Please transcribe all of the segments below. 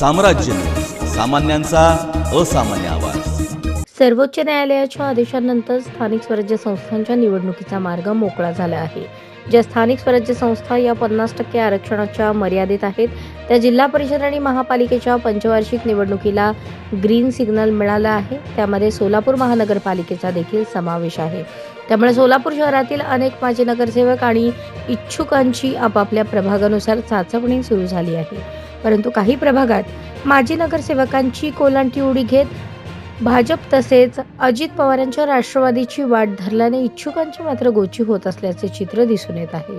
साम्राज्य. सामान्यांचा असामान्य आवाज. सर्वोच्च न्यायालयाच्या आदेशानंतर स्थानिक स्वराज्य संस्थांच्या निवडणुकीचा मार्ग मोकळा झाला आहे. ज्या स्थानिक स्वराज्य संस्था या पन्नास टक्के आरक्षणाच्या मर्यादेत आहेत त्या जिल्हा परिषद आणि महापालिकेच्या पंचवार्षिक निवडणुकीला ग्रीन सिग्नल मिळाला आहे. त्यामध्ये सोलापूर महानगरपालिकेचा देखील समावेश आहे. त्यामुळे सोलापूर शहरातील अनेक माजी नगरसेवक आणि इच्छुकांची आपापल्या प्रभागानुसार चाचपणी सुरू झाली आहे. परंतु काही प्रभागात माजी नगरसेवकांची कोलांटी उडी घेत भाजप तसेच अजित पवारांच्या राष्ट्रवादीची वाट धरल्याने इच्छुकांची मात्र गोची होत असल्याचे चित्र दिसून येत आहे.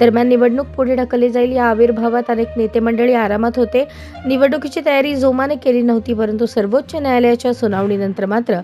दरम्यान निवडणूक पुढे ढकलली जाईल. या आविर्भावात अनेक नेते मंडळी आरामात होते. निवडणुकीची तयारी जोमाने केली नव्हती परंतु सर्वोच्च न्यायालयाच्या सुनावणीनंतर मात्र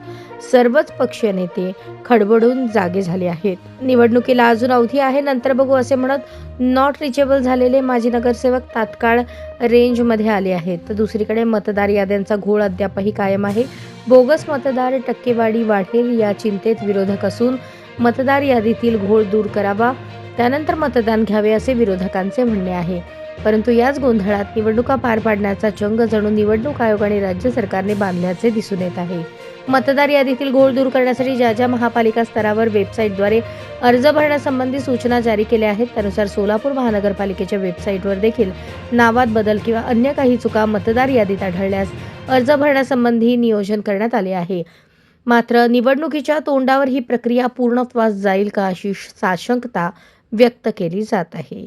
सर्वच पक्षीय नेते खडबडून जागे झाले आहेत. निवडणुकीला अजून अवधी आहे नंतर बघू असे म्हणत नॉट रिचेबल झालेले माजी नगरसेवक तात्काळ रेंजमध्ये आले आहेत. तर दुसरीकडे मतदार याद्यांचा घोळ अद्यापही कायम आहे. बोगस मतदार टक्केवारी वाढेल या चिंतेत विरोधक असून मतदार यादीतील घोळ दूर करावा त्यानंतर मतदान घ्यावे असे विरोधकांचे म्हणणे आहे. परंतु याच गोंधळात निवडणुका पार पाडण्याचा चंग जणू निवडणूक आयोग आणि राज्य सरकारने बांधल्याचे दिसून येत आहे. मतदार यादीतील घोळ दूर करण्यासाठी ज्या ज्या महापालिका स्तरावर वेबसाईटद्वारे अर्ज भरण्यासंबंधी सूचना जारी केल्या आहेत त्यानुसार सोलापूर महानगरपालिकेच्या वेबसाईटवर देखील नावात बदल किंवा अन्य काही चुका मतदार यादीत आढळल्यास अर्ज भरण्यासंबंधी नियोजन करण्यात आले आहे. मात्र निवडणुकीच्या तोंडावर ही प्रक्रिया पूर्णत्वास जाईल का अशी साशंकता व्यक्त केली जात आहे.